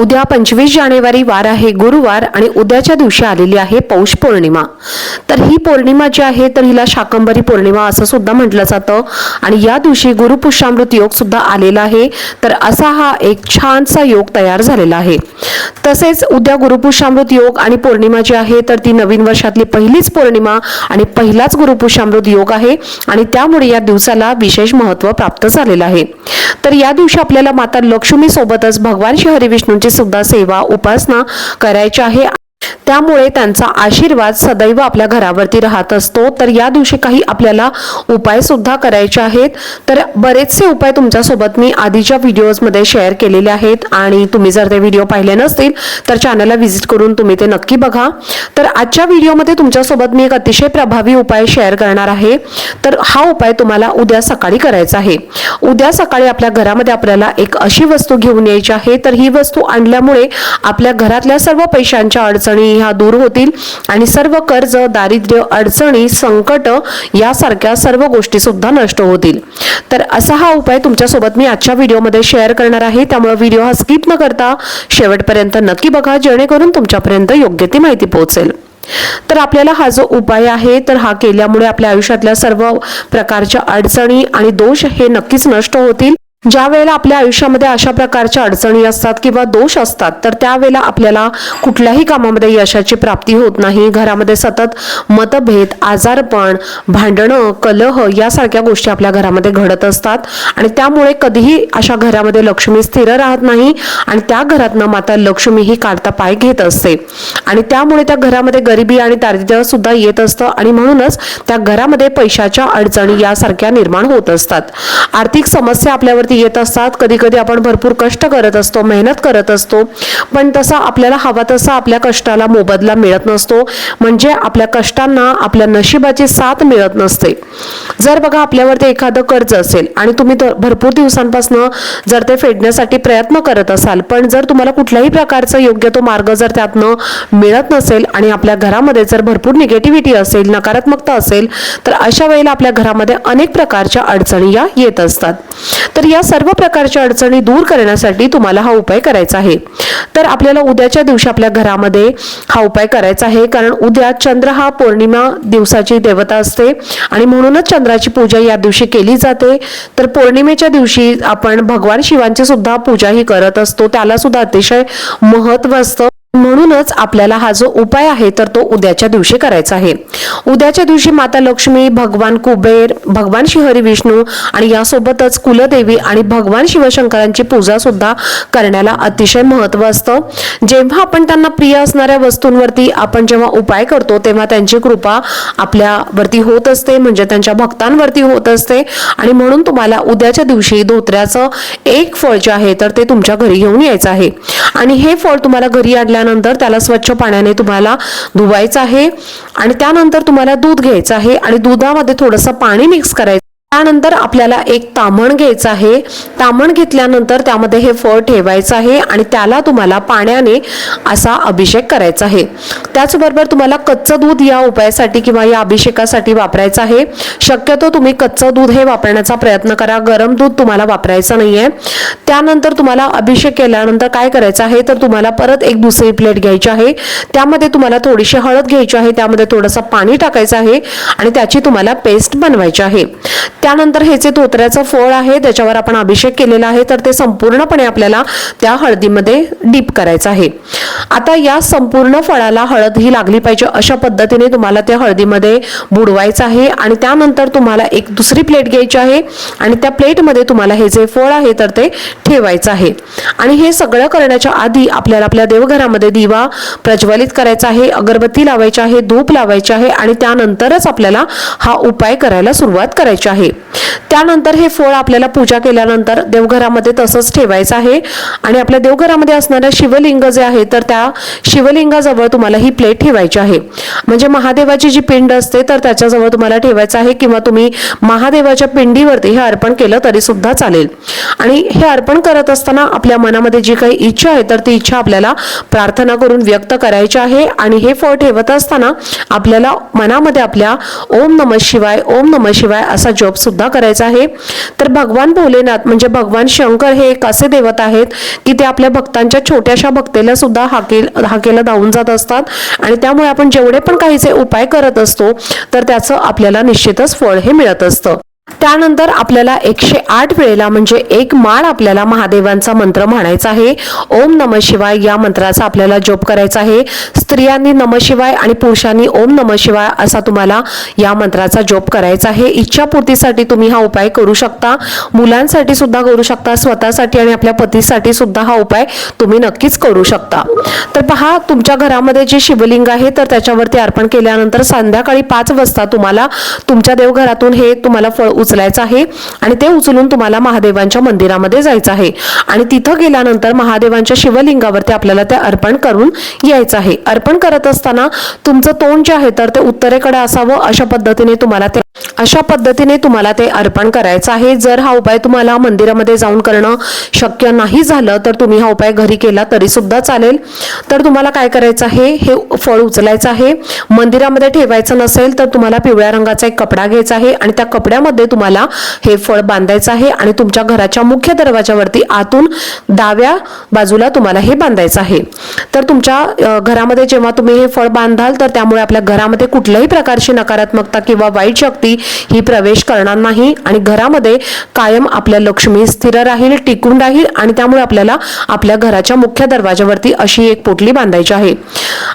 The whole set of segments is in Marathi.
उद्या पंचवीस जानेवारी वार आहे गुरुवार आणि उद्याच्या दिवशी आलेली आहे पौष पौर्णिमा. तर ही पौर्णिमा जी आहे तर हिला शाकंबरी पौर्णिमा असं सुद्धा म्हटलं जातं. आणि या दिवशी गुरुपुष्यामृत योग सुद्धा आलेला आहे. तर असा हा एक छानसा योग तयार झालेला आहे. तसेच उद्या गुरुपुष्यामृत योग आणि पौर्णिमा जी आहे तर ती नवीन वर्षातली पहिलीच पौर्णिमा आणि पहिलाच गुरुपुष्यामृत योग आहे. आणि त्यामुळे या दिवसाला विशेष महत्त्व प्राप्त झालेलं आहे. तर या दिवशी आपल्याला माता लक्ष्मी सोबतच भगवान श्री हरिविष्णूंची सुद्धा सेवा उपासना करायची आहे. त्यामुळे त्यांचा आशीर्वाद सदैव आपल्या घरावरती राहत असतो. तर या दिवशी काही आपल्याला उपाय सुद्धा करायचे आहेत. तर बरेचसे उपाय तुमच्यासोबत मी आधीच्या व्हिडिओजमध्ये शेअर केलेले आहेत. आणि तुम्ही जर ते व्हिडिओ पाहिले नसतील तर चॅनलला व्हिजिट करून तुम्ही ते नक्की बघा. तर आजच्या व्हिडिओमध्ये तुमच्यासोबत मी एक अतिशय प्रभावी उपाय शेअर करणार आहे. तर हा उपाय तुम्हाला उद्या सकाळी करायचा आहे. उद्या सकाळी आपल्या घरामध्ये आपल्याला एक अशी वस्तू घेऊन यायची आहे. तर ही वस्तू आणल्यामुळे आपल्या घरातल्या सर्व पैशांच्या अडचणी ह्या दूर होतील. आणि सर्व कर्ज दारिद्र्य अडचणी संकट यासारख्या सर्व गोष्टी सुद्धा नष्ट होतील. तर असा हा उपाय तुमच्यासोबत मी आजच्या व्हिडिओमध्ये शेअर करणार आहे. त्यामुळे व्हिडिओ हा स्किप न करता शेवटपर्यंत नक्की बघा जेणेकरून तुमच्यापर्यंत योग्य ती माहिती पोहोचेल. तर आपल्याला हा जो उपाय आहे तर हा केल्यामुळे आपल्या आयुष्यातल्या सर्व प्रकारच्या अडचणी आणि दोष हे नक्कीच नष्ट होतील. ज्या वेळेला आपल्या आयुष्यामध्ये अशा प्रकारच्या अडचणी असतात किंवा दोष असतात तर त्यावेळेला आपल्याला कुठल्याही कामामध्ये यशाची प्राप्ती होत नाही. घरामध्ये सतत मतभेद आजारपण भांडणं कलह यासारख्या गोष्टी आपल्या घरामध्ये घडत असतात. आणि त्यामुळे कधीही अशा घरामध्ये लक्ष्मी स्थिर राहत नाही आणि त्या घरातनं माता लक्ष्मी ही काढता पाय घेत असते. आणि त्यामुळे त्या घरामध्ये गरिबी आणि दारिद्र्य सुद्धा येत असतं आणि म्हणूनच त्या घरामध्ये पैशाच्या अडचणी यासारख्या निर्माण होत असतात. आर्थिक समस्या आपल्यावरती येत असतात. कधी कधी आपण भरपूर कष्ट करत असतो मेहनत करत असतो. पण तसा आपल्याला हवा तसा आपल्या कष्टाला मोबदला मिळत नसतो. म्हणजे आपल्या कष्टांना आपल्या नशिबाची साथ मिळत नसते. जर बघा आपल्यावरती एखादं कर्ज असेल आणि तुम्ही तर भरपूर दिवसांपासून जर ते फेडण्यासाठी प्रयत्न करत असाल पण जर तुम्हाला कुठल्याही प्रकारचा योग्य तो मार्ग जर त्यातनं मिळत नसेल आणि आपल्या घरामध्ये जर भरपूर निगेटिव्हिटी असेल नकारात्मकता असेल तर अशा वेळेला आपल्या घरामध्ये अनेक प्रकारच्या अडचणी या येत असतात. तर या सर्व प्रकारच्या अडचणी दूर करण्यासाठी तुम्हाला हा उपाय करायचा आहे. तर आपल्याला उद्याच्या दिवशी आपल्या घरामध्ये हा उपाय करायचा आहे. कारण उद्या चंद्र हा पौर्णिमा दिवसाची देवता असते आणि म्हणूनच चंद्राची पूजा या दिवशी केली जाते. तर पौर्णिमेच्या दिवशी आपण भगवान शिवांची सुद्धा पूजा ही करत असतो. त्याला सुद्धा अतिशय महत्त्व असतं. म्हणूनच आपल्याला हा जो उपाय आहे तर तो उद्याच्या दिवशी करायचा आहे. उद्याच्या दिवशी माता लक्ष्मी भगवान कुबेर भगवान श्रीहरी विष्णू आणि यासोबतच कुलदेवी आणि भगवान शिवशंकरांची पूजा सुद्धा करण्याला अतिशय महत्त्व असतं. जेव्हा आपण त्यांना प्रिय असणाऱ्या वस्तूंवरती आपण जेव्हा उपाय करतो तेव्हा त्यांची कृपा आपल्यावरती होत असते म्हणजे त्यांच्या भक्तांवरती होत असते. आणि म्हणून तुम्हाला उद्याच्या दिवशी धोत्र्याचं एक फळ जे आहे तर ते तुमच्या घरी घेऊन यायचं आहे. आणि हे फळ तुम्हाला घरी त्यानंतर त्याला स्वच्छ पाण्याने तुम्हाला धुवायचं आहे आणि त्यानंतर तुम्हाला दूध घ्यायचं आहे आणि दुधामध्ये थोडंसं पाणी मिक्स करायचं त्यानंतर आपल्याला एक तामण घ्यायचं आहे. तामण घेतल्यानंतर त्यामध्ये हे फळ ठेवायचं आहे आणि त्याला तुम्हाला पाण्याने असा अभिषेक करायचा आहे. त्याचबरोबर तुम्हाला कच्चं दूध या उपायासाठी किंवा या अभिषेकासाठी वापरायचं आहे. शक्यतो तुम्ही कच्चं दूध हे वापरण्याचा प्रयत्न करा. गरम दूध तुम्हाला वापरायचं नाही आहे त्यानंतर तुम्हाला अभिषेक केल्यानंतर काय करायचं आहे? तर तुम्हाला परत एक दुसरी प्लेट घ्यायची आहे. त्यामध्ये तुम्हाला थोडीशी हळद घ्यायची आहे. त्यामध्ये थोडंसं पाणी टाकायचं आहे आणि त्याची तुम्हाला पेस्ट बनवायची आहे. त्यानंतर हे जे धोत्र्याचं फळ आहे त्याच्यावर आपण अभिषेक केलेला आहे तर ते संपूर्णपणे आपल्याला त्या हळदीमध्ये डीप करायचं आहे. आता या संपूर्ण फळाला हळद ही लागली पाहिजे अशा पद्धतीने तुम्हाला त्या हळदीमध्ये बुडवायचं आहे आणि त्यानंतर तुम्हाला एक दुसरी प्लेट घ्यायची आहे आणि त्या प्लेटमध्ये तुम्हाला हे जे फळ आहे तर ते ठेवायचं आहे. आणि हे सगळं करण्याच्या आधी आपल्याला आपल्या देवघरामध्ये दिवा प्रज्वलित करायचा आहे अगरबत्ती लावायची आहे धूप लावायची आहे आणि त्यानंतरच आपल्याला हा उपाय करायला सुरुवात करायची आहे. त्यानंतर हे फळ आपल्याला पूजा केल्यानंतर देवघरामध्ये तसंच ठेवायचं आहे. आणि आपल्या देवघरामध्ये असणाऱ्या शिवलिंग जे आहे तर त्या शिवलिंगाजवळ तुम्हाला ही प्लेट ठेवायची आहे. म्हणजे महादेवाची जी पिंड असते तर त्याच्याजवळ तुम्हाला ठेवायचं आहे किंवा तुम्ही महादेवाच्या पिंडीवरती हे अर्पण केलं तरी सुद्धा चालेल. आणि हे अर्पण करत असताना आपल्या मनामध्ये जी काही इच्छा आहे तर ती इच्छा आपल्याला प्रार्थना करून व्यक्त करायची आहे. आणि हे फळ ठेवत असताना आपल्याला मनामध्ये आपल्या ओम नम शिवाय ओम नम शिवाय असा जप सुद्धा करायचा आहे. तर भगवान भोलेनाथ म्हणजे भगवान शंकर हे एक असे देवत आहेत की ते आपल्या भक्तांच्या छोट्याशा भक्तेला सुद्धा हाकेल हाकेला धावून जात असतात. आणि त्यामुळे आपण जेवढे पण काहीचे उपाय करत असतो तर त्याचं आपल्याला निश्चितच फळ हे मिळत असतं. त्यानंतर आपल्याला एकशे आठ वेळेला म्हणजे एक माळ आपल्याला महादेवांचा मंत्र म्हणायचा आहे. ओम नम शिवाय या मंत्राचा आपल्याला जोप करायचा आहे. स्त्रियांनी नम शिवाय आणि पुरुषांनी ओम नम शिवाय असा तुम्हाला या मंत्राचा जोप करायचा आहे. इच्छापूर्तीसाठी तुम्ही हा उपाय करू शकता. मुलांसाठी सुद्धा करू शकता. स्वतःसाठी आणि आपल्या पतीसाठी सुद्धा हा उपाय तुम्ही नक्कीच करू शकता. तर पहा तुमच्या घरामध्ये जे शिवलिंग आहे तर त्याच्यावरती अर्पण केल्यानंतर संध्याकाळी पाच वाजता तुम्हाला तुमच्या देवघरातून हे तुम्हाला फळ उचलायचं आहे आणि ते उचलून तुम्हाला महादेवांच्या मंदिरामध्ये जायचं आहे. आणि तिथं गेल्यानंतर महादेवांच्या शिवलिंगावरती आपल्याला ते अर्पण करून यायचं आहे. अर्पण करत असताना तुमचं तोंड जे आहे तर ते उत्तरेकडे असावं अशा पद्धतीने तुम्हाला ते अशा पद्धतीने तुम्हाला ते अर्पण करायचं आहे. जर हा उपाय तुम्हाला मंदिरामध्ये जाऊन करणं शक्य नाही झालं तर तुम्ही हा उपाय घरी केला तरी सुद्धा चालेल. तर तुम्हाला काय करायचं आहे? हे फळ उचलायचं आहे. मंदिरामध्ये ठेवायचं नसेल तर तुम्हाला पिवळ्या रंगाचा एक कपडा घ्यायचा आहे आणि त्या कपड्यामध्ये तुम्हाला हे फळ बांधायचं आहे आणि तुमच्या घराच्या मुख्य दरवाजावरती आतून डाव्या बाजूला तुम्हाला हे बांधायचं आहे. तर तुमच्या घरामध्ये जेव्हा तुम्ही हे फळ बांधाल तर त्यामुळे आपल्या घरामध्ये कुठल्याही प्रकारची नकारात्मकता किंवा वाईट शक्ती ही प्रवेश करणार नाही आणि घरामध्ये कायम आपल्या लक्ष्मी स्थिर राहील टिकून राहील आणि त्यामुळे आपल्याला आपल्या घराच्या मुख्य दरवाजावरती अशी एक पोटली बांधायची आहे.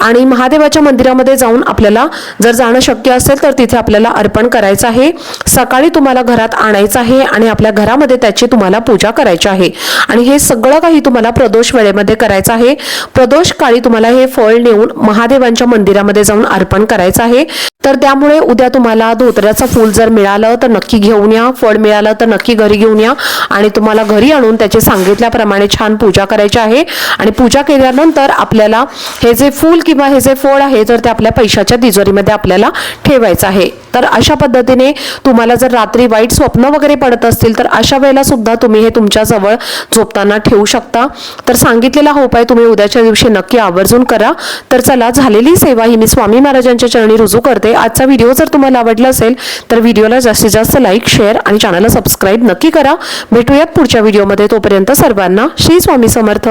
आणि महादेवाच्या मंदिरामध्ये जाऊन आपल्याला जर जाणं शक्य असेल तर तिथे आपल्याला अर्पण करायचं आहे. सकाळी तुम्हाला घरात आणायचं आहे आणि आपल्या घरामध्ये त्याची तुम्हाला पूजा करायची आहे. आणि हे सगळं काही तुम्हाला प्रदोष वेळेमध्ये करायचं आहे. प्रदोष काळी तुम्हाला हे फळ नेऊन महादेवांच्या मंदिरामध्ये जाऊन अर्पण करायचं आहे. तर त्यामुळे उद्या तुम्हाला धोत्र्याचं फूल जर मिळालं तर नक्की घेऊन या. फळ मिळालं तर नक्की घरी घेऊन या. आणि तुम्हाला घरी आणून त्याचे सांगितल्याप्रमाणे छान पूजा करायची आहे. आणि पूजा केल्यानंतर आपल्याला हे जे फूल किंवा हे जे फळ आहे तर ते आपल्या पैशाच्या तिजोरीमध्ये आपल्याला ठेवायचं आहे. तर अशा पद्धतीने तुम्हाला जर रात्री वाईट स्वप्न वगैरे पडत असतील तर अशा वेळेला सुद्धा तुम्ही हे तुमच्याजवळ झोपताना ठेवू शकता. तर सांगितलेला हा उपाय तुम्ही उद्याच्या दिवशी नक्की आवर्जून करा. तर चला झालेली सेवा ही मी स्वामी महाराजांच्या चरणी रुजू करते. आजचा व्हिडिओ जर तुम्हाला आवडला असेल तर व्हिडिओला जास्तीत जास्त लाईक शेअर आणि चॅनलला सबस्क्राईब नक्की करा. भेटूयात पुढच्या व्हिडिओमध्ये. तोपर्यंत सर्वांना श्री स्वामी समर्थ.